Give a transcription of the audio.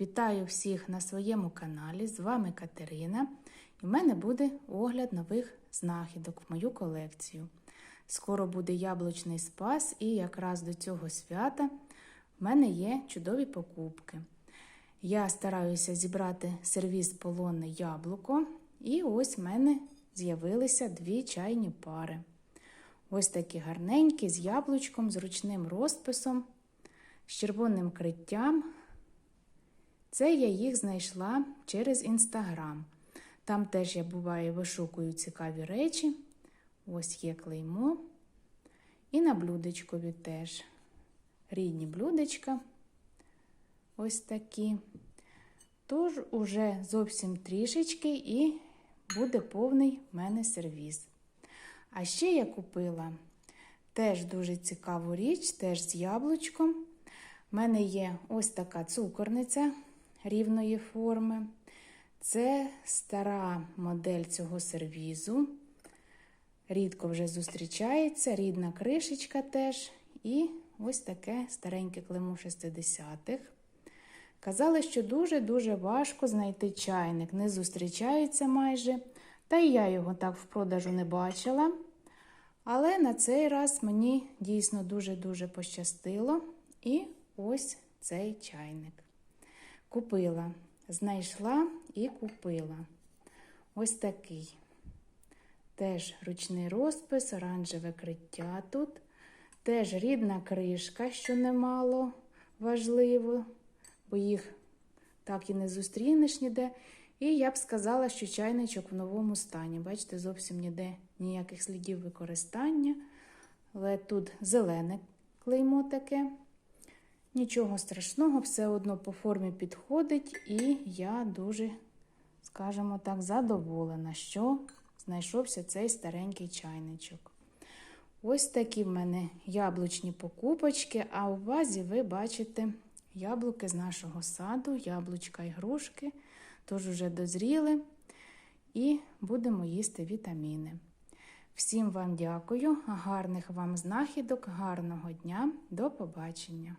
Вітаю всіх на своєму каналі. З вами Катерина. І в мене буде огляд нових знахідок в мою колекцію. Скоро буде яблучний спас, і якраз до цього свята в мене є чудові покупки. Я стараюся зібрати сервіз полонне яблуко, і ось в мене з'явилися дві чайні пари. Ось такі гарненькі з яблучком, з ручним розписом, з червоним криттям. Це я їх знайшла через інстаграм. Там теж я буває вишукую цікаві речі. Ось є клеймо. І на блюдечкові теж. Рідні блюдечка. Ось такі. Тож уже зовсім трішечки і буде повний в мене сервіз. А ще я купила теж дуже цікаву річ, теж з яблучком. У мене є ось така цукорниця рівної форми. Це стара модель цього сервізу. Рідко вже зустрічається, рідна кришечка теж. І ось таке стареньке клеймо 60-х. Казали, що дуже-дуже важко знайти чайник, не зустрічається майже. Та і я його так в продажу не бачила. Але на цей раз мені дійсно дуже-дуже пощастило. І ось цей чайник. Купила, знайшла і купила. Ось такий. Теж ручний розпис, оранжеве криття тут. Теж рідна кришка, що немало важливо, бо їх так і не зустрінеш ніде. І я б сказала, що чайничок в новому стані. Бачите, зовсім ніде ніяких слідів використання. Але тут зелене клеймо таке. Нічого страшного, все одно по формі підходить, і я дуже, скажімо так, задоволена, що знайшовся цей старенький чайничок. Ось такі в мене яблучні покупочки, а у вазі ви бачите яблуки з нашого саду, яблучка і грушки, тож уже дозріли, і будемо їсти вітаміни. Всім вам дякую, гарних вам знахідок, гарного дня, до побачення!